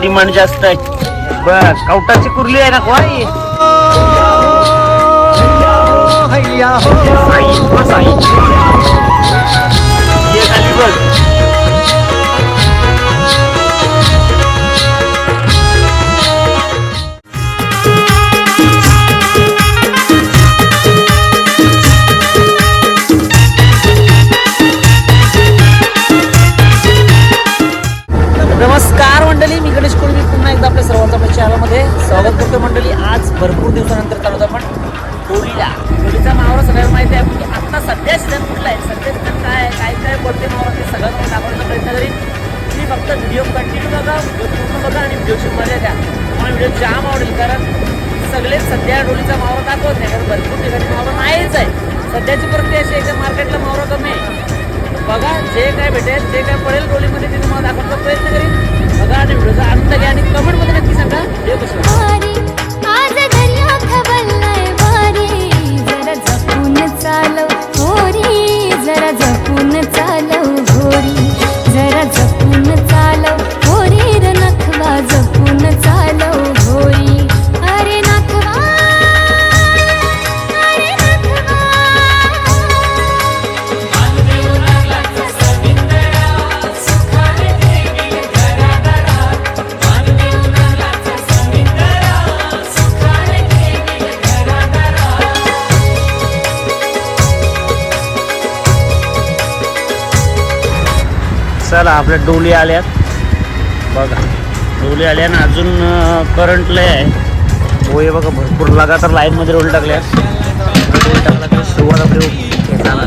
Demand जास्त आहे. बस कवटाची कुर्ली आहे ना कोणाही साई, जे गोलीमध्ये मी तुम्हाला दाखवण्याचा प्रयत्न करेन. बघा आणि व्हिडिओचा आनंद घ्या आणि कमेंटमध्ये नक्की सांगा व्हिडिओ कसं जरा जपून चालव होरी. जरा जपून चालव होरी. जरा चला आपल्या डोली आल्यात. बघा डोली आल्या ना अजून करंट लय आहे. होय बघा भरपूर लगातार लाईनमध्ये रोल टाकल्या रोल टाकला तर सुरुवात आपली घेताना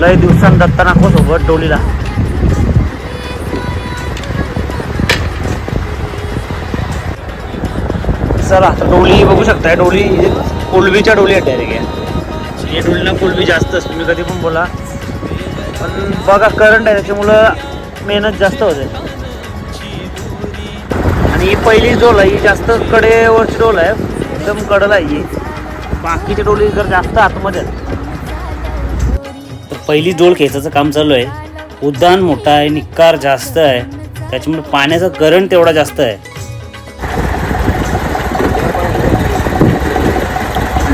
लय दिवसांत दत्ता नाको सोबत डोलीला. चला आता डोली बघू शकताय. डोली कोलबीच्या डोली आहेत डायरेक्ट या डोलीला कोलबी जास्त असते. तुम्ही कधी पण बोला. पण बघा करंट आहे त्याच्यामुळं मेहनत जास्त होते. आणि ही पहिली डोल आहे ही जास्त कडेवरची डोल आहे. एकदम कडला आहे ही. बाकीची डोली जर जास्त आतमध्ये. तर पहिली डोल खेचायचं काम चालू आहे. उद्यान मोठा आहे निकार जास्त आहे. त्याच्यामुळे पाण्याचा करंट तेवढा जास्त आहे.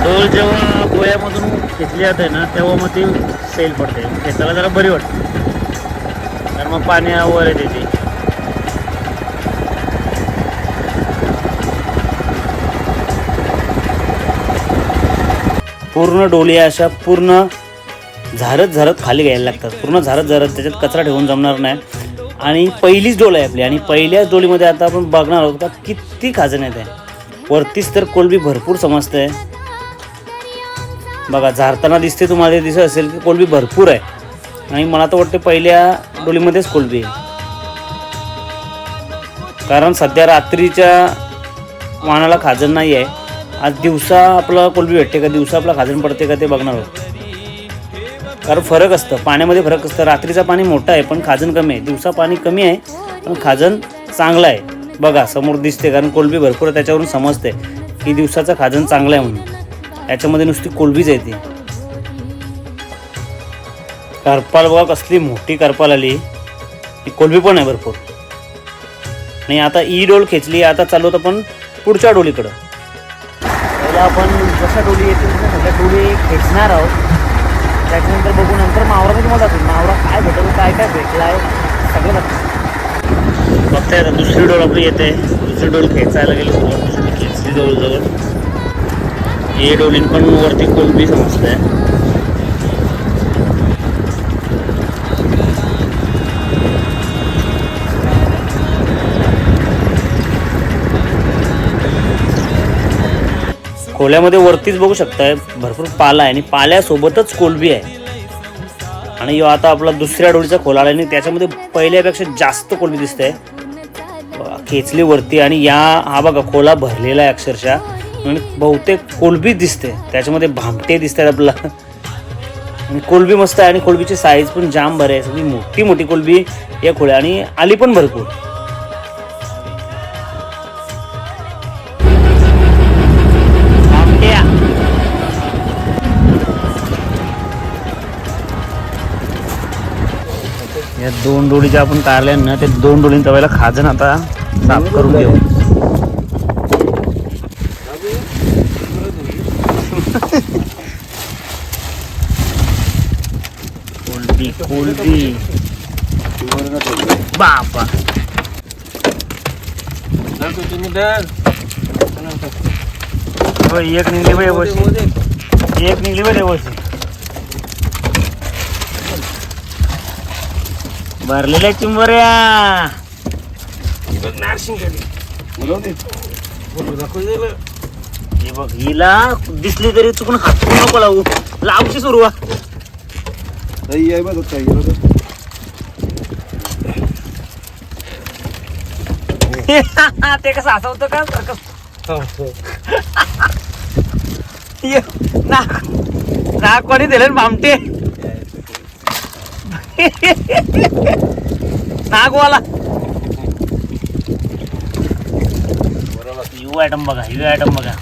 डोल जेव्हा गोयामधून खेचली जाते ना तेव्हा मग ती सेल पडते. खेचायला जरा बरी वाटते. तर मग पाण्यावर येते ती. पूर्ण डोली अशा पूर्ण झारत झारत खाली घ्यायला लागतात. पूर्ण झारत झारत त्याच्यात कचरा ठेवून जमणार नाही. आणि पहिलीच डोल आहे आपली. आणि पहिल्याच डोलीमध्ये आता आपण बघणार आहोत का किती खाजण येत आहे. वरतीच तर कोलबी भरपूर समजते बघा झारताना दिसते तुम्हाला दिसत असेल की कोलबी भरपूर आहे. आणि मला तर वाटते पहिल्या डोलीमध्येच कोलबी आहे. कारण सध्या रात्रीच्या वाणाला खाजण नाही आहे. आज दिवसा आपला कोलबी भेटते का? दिवसा आपला खाजण पडते का ते बघणार आहोत. कारण फरक असतं पाण्यामध्ये फरक असतं. रात्रीचं पाणी मोठं आहे पण खाजण कमी आहे. दिवसा पाणी कमी आहे पण खाजण चांगलं आहे. बघा समोर दिसते कारण कोलबी भरपूर आहे त्याच्यावरून समजते की दिवसाचं खाजण चांगलं आहे म्हणून. याच्यामध्ये नुसती कोलबीच आहे ती. करपाल बघा कसली मोठी करपाल आली. ती कोलबी पण आहे भरपूर. आणि आता ई डोल खेचली आता चालू होतं आपण पुढच्या डोलीकडं. पहिला आपण जशा डोली येतील तशा सगळ्या डोली खेचणार आहोत. त्याच्यानंतर बघू नंतर मावरा मी तुम्हाला दाखवेन मावरा काय भेटेल काय काय भेटलं आहे सगळं दाखवेन बघताय आता दुसरी डोल आपली येते. दुसरी डोल खेचायला गेली. सुरुवात दुसरी खेचली जवळजवळ हे डोलीन पण वरती कोलबी समजतंय. खोल्यामध्ये वरतीच बघू शकताय भरपूर पाला आहे आणि पाल्यासोबतच कोलबी आहे. आणि यो आता आपला दुसऱ्या डोळीचा खोला आला आणि त्याच्यामध्ये पहिल्यापेक्षा जास्त कोलबी दिसते खेचली वरती आणि या हा बघा खोला भरलेला आहे अक्षरशः. आणि बहुतेक कोलबी दिसते. त्याच्यामध्ये भामटे दिसतात आपला आणि कोलबी मस्त आहे आणि कोलबीची साईज पण जाम बरे आहे. सगळी मोठी मोठी कोलबी या खोळ्या आणि आली पण भरपूर. या. दोन डोळी ज्या आपण काढल्या ना त्या दोन डोळींचा वेळेला खाजन आता साफ करून घेऊ. कोलबी कोलबी बापा. एक निघली बाई व्यवस्थित एक निघली बाई व्यवस्थित भरलेल्या चिंबऱ्या हे बघ हिला दिसली तरी चुकून हात नको लावू. लावशी सुरुवात ते कसं असं होतं का सारखं ये, नाक नाकवाडी दिले ना भामटे नागवाला यू आयटम बघा यू आयटम बघा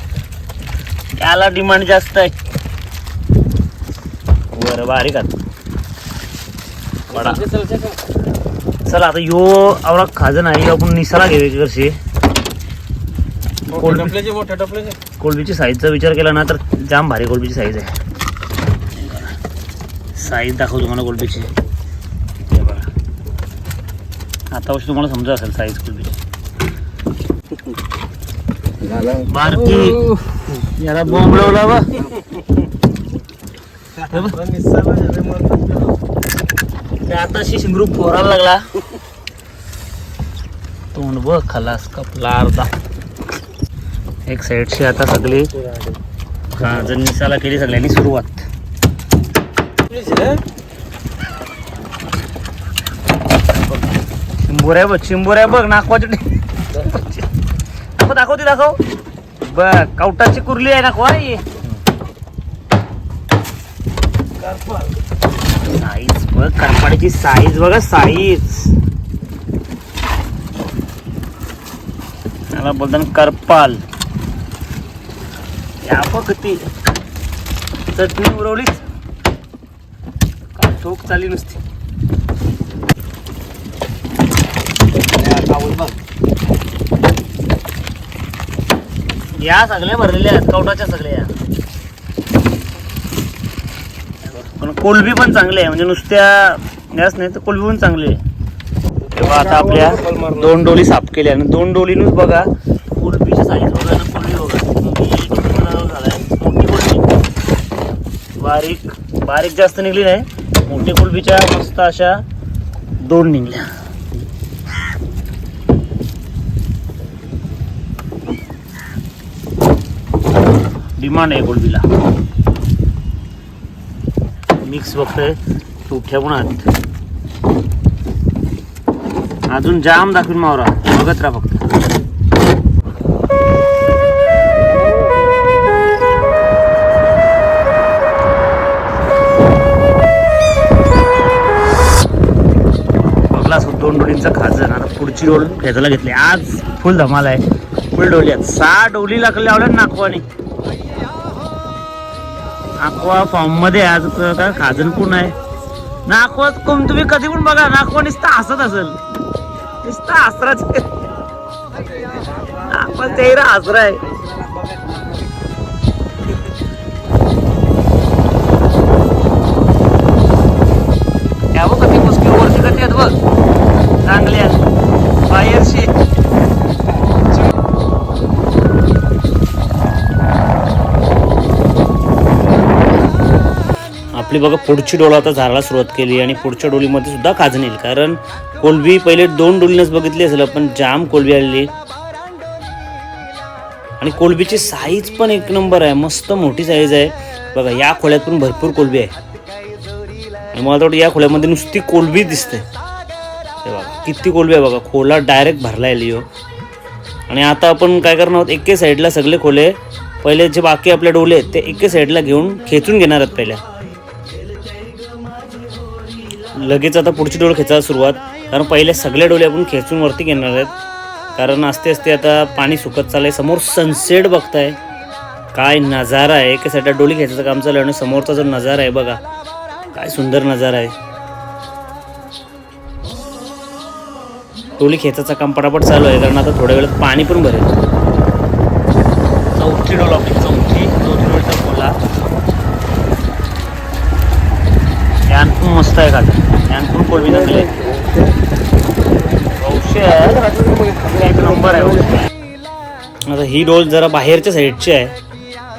त्याला डिमांड जास्त आहे बरं बारीक आता बडा चला आता यो आवडा खाजन आहे आपण निसाला घेऊ टपल्याचे कोलबीची साईजचा विचार केला ना तर जाम भारी कोलबीची साईज आहे. साईज दाखवतो तुम्हाला कोलबीची आता वर्षी तुम्हाला समजा असेल साईज कोलबीची बारकी. याला बोंबलवला बा ते आताशी शिंगरू फोरायला लागला. तोंड बघ खलास कपला अर्धा. एक साईडची आता सगळी जण निसाला केली सगळ्यांनी सुरुवात. चिंबोऱ्या बघ चिंबोऱ्या बघ नाकवाच्या दाखव दाखव ती दाखव. बघ कवटाची कुर्ली आहे नाकवा ही साईज बघ करपाडीची साईज बघा साईज त्याला बोलतात करपाल. या बघ किती चटणी उरवलीच का ठोक चालली नुसती. या सगळ्या भरलेल्या आहेत कवटाच्या सगळ्या. पण कोलबी पण चांगली आहे. म्हणजे नुसत्या याच नाही तर कोलबी पण चांगली आहे. तेव्हा आता आपल्या दोन डोली साफ केल्या आणि दोन डोलीनच बघा कोलबीची साईज बघा आणि कोलबी बघा. झालाय मोठी कोलबी. बारीक बारीक जास्त निघली नाही. मोठी कोलबीच्या मस्त अशा दोन निघल्या. डिमांड आहे कोलबीला. मिक्स बघतोय. उठ्या पण अजून जाम दाखवीन मावरा. बघत राहा फक्त. बघलास हो, दोन डोळींचा खाजन आता पुढची डोल खेचायला घेतली. आज फुल धमाल आहे. फुल डोली आहेत. सहा डोली लागल्या लावल्या नाकवानी नाकवा फॉर्ममध्ये आज का काय खाजन कोण आहे? नाकवा कोण? तुम्ही कधी पण बघा नाकवा नुसतं हसत असेल. नुसतं हसराच नाकवा चेहरा हसरा आहे आपली बघा पुढची डोळ आता झाडाला सुरुवात केली आणि पुढच्या डोलीमध्ये सुद्धा खाजण येईल कारण कोलबी पहिले दोन डोलीनच बघितली असेल पण जाम कोलबी आलेली. आणि कोलबीची साईज पण एक नंबर आहे मस्त मोठी साईज आहे. बघा या खोल्यात पण भरपूर कोलबी आहे. आणि मला वाटतं या खोल्यामध्ये नुसती कोलबी दिसते. हे बघा किती कोलबी आहे बघा खोला डायरेक्ट भरला आहे लिओ. आणि आता आपण काय करणार आहोत एके साईडला सगळे खोले पहिले जे बाकी आपले डोले आहेत ते एके साईडला घेऊन खेचून घेणार आहेत पहिल्या लगेच आता पुढची डोळे खेचायला सुरुवात. कारण पहिले सगळे डोळे आपण खेचून वरती घेणार आहेत. कारण असते असते आता पाणी सुकत चाललंय. समोर सनसेट बघताय. काय नजारा आहे. की साईडला डोली खेचायचं काम चालू आहे आणि समोरचा जो नजारा आहे बघा. काय सुंदर नजारा आहे. टोली खेचाचं काम पटापट चालू आहे. कारण आता थोड्या वेळात पाणी पण भरेल. चौथी डोल आपली. चौथी चौथी डोलचा खोला. पण मस्त आहे का? यान पण कोलबी औषध एक नंबर आहे औषध. आता ही डोल जरा बाहेरच्या साईडची आहे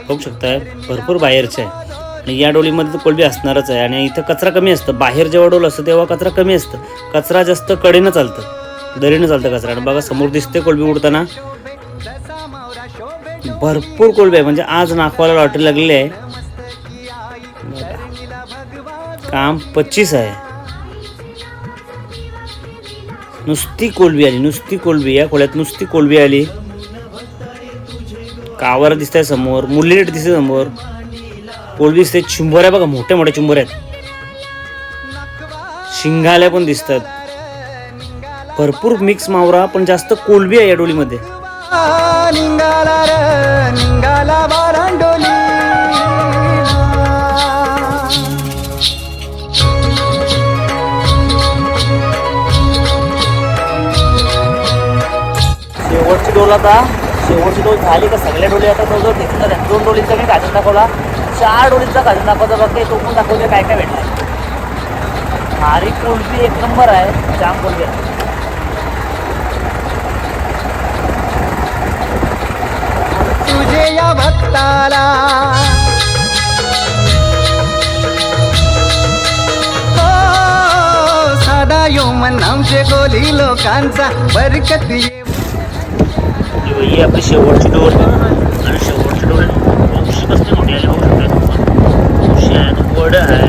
बघू शकताय भरपूर बाहेरची आहे आणि या डोलीमध्ये तर कोळबी असणारच आहे आणि इथं कचरा कमी असतं बाहेर जेव्हा डोल असतं तेव्हा कचरा कमी असतं कचरा जास्त कडेनं चालतं दरीनं चालतं कचरा आणि बघा समोर दिसते कोळबी उडताना भरपूर कोळबी आहे म्हणजे आज नागपाला लॉटरी लागलेली आहे काम पच्चीस आहे नुसती कोलबी आली नुसती कोलबी या खोल्यात नुसती कोलबी आली. कावर दिसतंय समोर मुलीट दिसते समोर. कोलबी दिसते चिंबोऱ्या बघा मोठ्या मोठ्या चिंबोऱ्या आहेत. शिंगाल्या पण दिसतात. भरपूर मिक्स मावरा पण जास्त कोलबी आहे या डोलीमध्ये. डोल आता. शेवटची डोल झाली का सगळ्या डोली आता जवळजवळ घेतला दोन डोलींचा मी काजून दाखवला. चार डोलींचा काजून दाखवता बघ तो पण दाखवते काय काय भेटला भारी कोलबी एक नंबर आहे. जाम कोलबी आहे. तुझे या भक्ताला हो, यो मन आमचे गोली लोकांचा बरकती ये ही बाई ही आपली शेवटची डोल आणि शेवटची डोल उशी कसली मोठी आली बघू शकता उशी आहे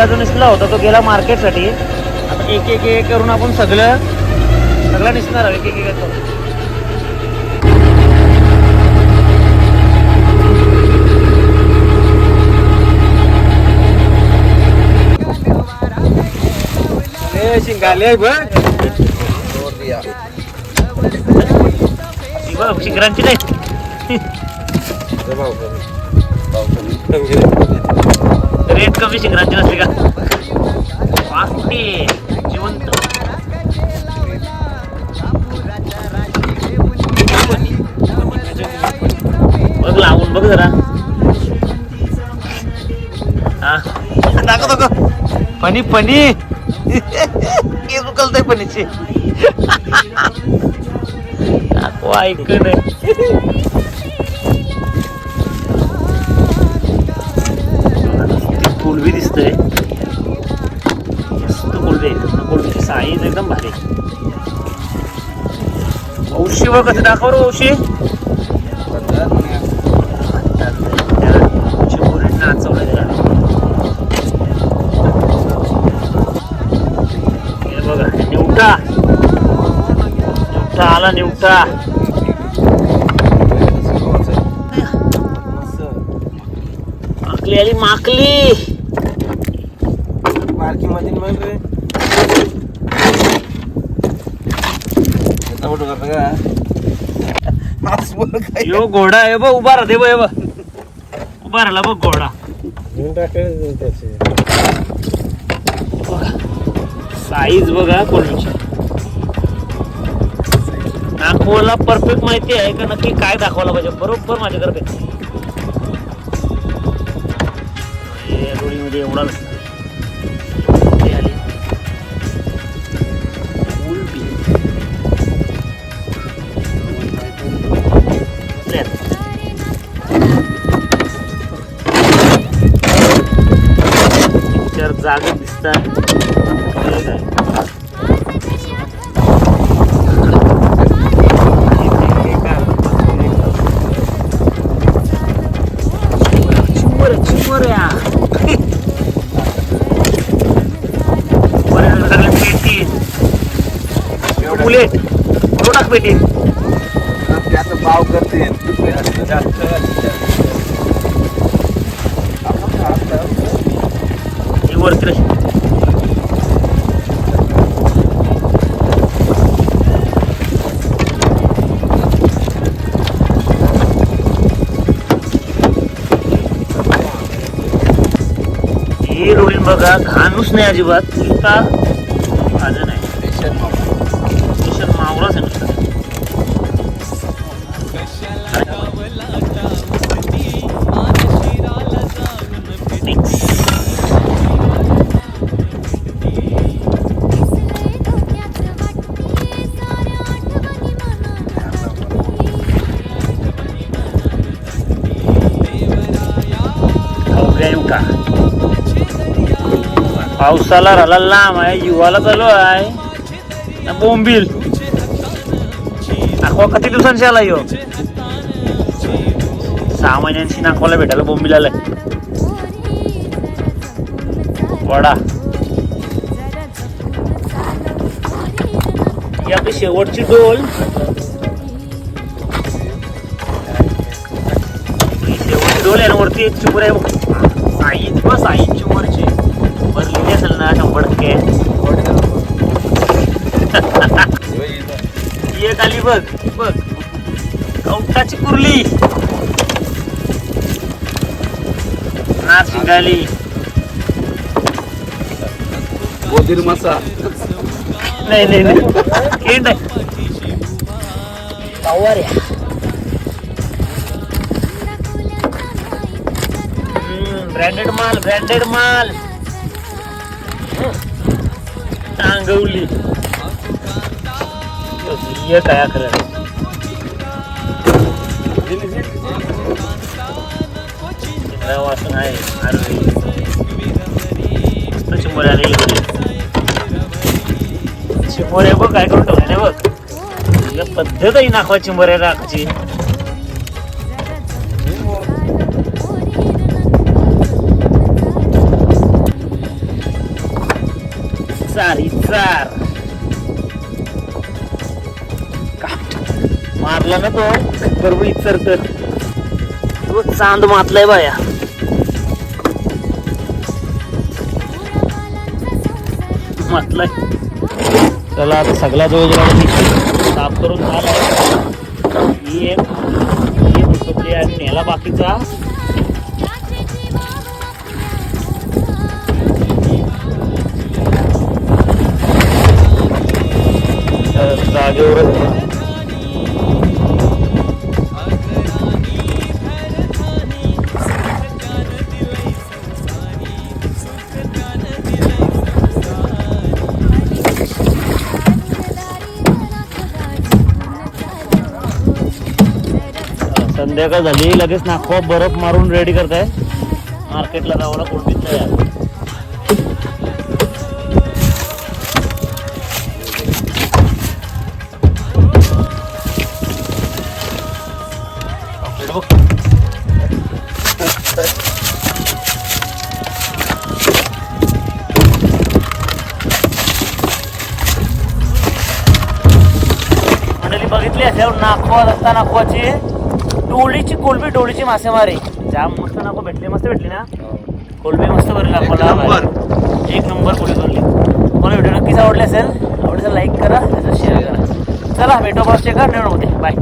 पहिला जो निसला होता तो गेला मार्केटसाठी. आता एक एक एक करून आपण सगळं सगळं निसणार आहोत एक एक एक करून. शिंगाले बघ. शिखरांची नाही. रेट कमी शिखरांची नसली का वाटते जिवंत. बघ लावून बघ जरा. हा. दाखव दाखव. पनी पनी केस उकलतय पनीची दाखव ऐक कोलबी दिसतंय. मस्त कोलबी आहे. कोलबीची साईज एकदम भारी औशी बघ कसं दाखव हे बघा निवटा. निवटा आला निवटा. माकली आली माकली. मार्की मध्ये मग रे फोटो करता का? आज बोल काय? यो घोडा आहे बघ उभा राहते बघ हे बघ. उभा राहिला बघ घोडा. साईज बघा. कोलमीची दाखवायला परफेक्ट माहिती आहे का नक्की काय दाखवायला पाहिजे? बरोबर माझ्याकडे हे एवढा पेटी. बुलेट टाक पेटी त्याचं भाव करते ही घाणूच नाही अजिबात. का माझं नाही. पावसाला राहिला लांब आहे युवाला चालू आहे. ना बोंबील. नाखवा किती दिवसांशी आला यो? सहा महिन्यांची नाखवाला भेटायला बोंबील आलाय. वडा. ही आपली शेवटची डोल. शेवटची डोल आहे ना वरती एक चिमूर आहे बघ. साईज बस साईज भरलेली असेल ना शंभर टक्के? ही एक आली बघ बघ. कवटाची कुर्ली. नाच गोदीर मसा. नाही नाही नाही. खेळ नाही पावऱ्या ब्रँडेड माल ब्रँडेड माल. टांगवली. येत काय खरं वाचून आहे. अरे चिंबोऱ्या चिंबोऱ्या बघ काय करून ठेवले बघ. पद्धत आहे नाखवा चिंबोऱ्या राखची चारी चार मारला ना तो बरोबर इचर तर तो चांद मातलाय बाया मातलाय चला आता सगळा जवळ साफ करून झाला ही एक ही आणि नेला बाकीचा तर संध्याकाळ झाली लगेच नाखवा बर्फ मारून रेडी करताय. मार्केटला जावं कोणतीच तयार असेल नाखवा दत्ता नाखवाची डोळीची कोलबी डोळीची मासेमारी. जाम मस्त नाखवा भेटली मस्त भेटली ना? कोलबी मस्त भरली नाखवाला एक नंबर. कोळी भरली. मला व्हिडिओ नक्कीच आवडले असेल आवडले लाईक करा त्याचा शेअर करा. चला भेटू बॉस चेकर नेऊन होते बाय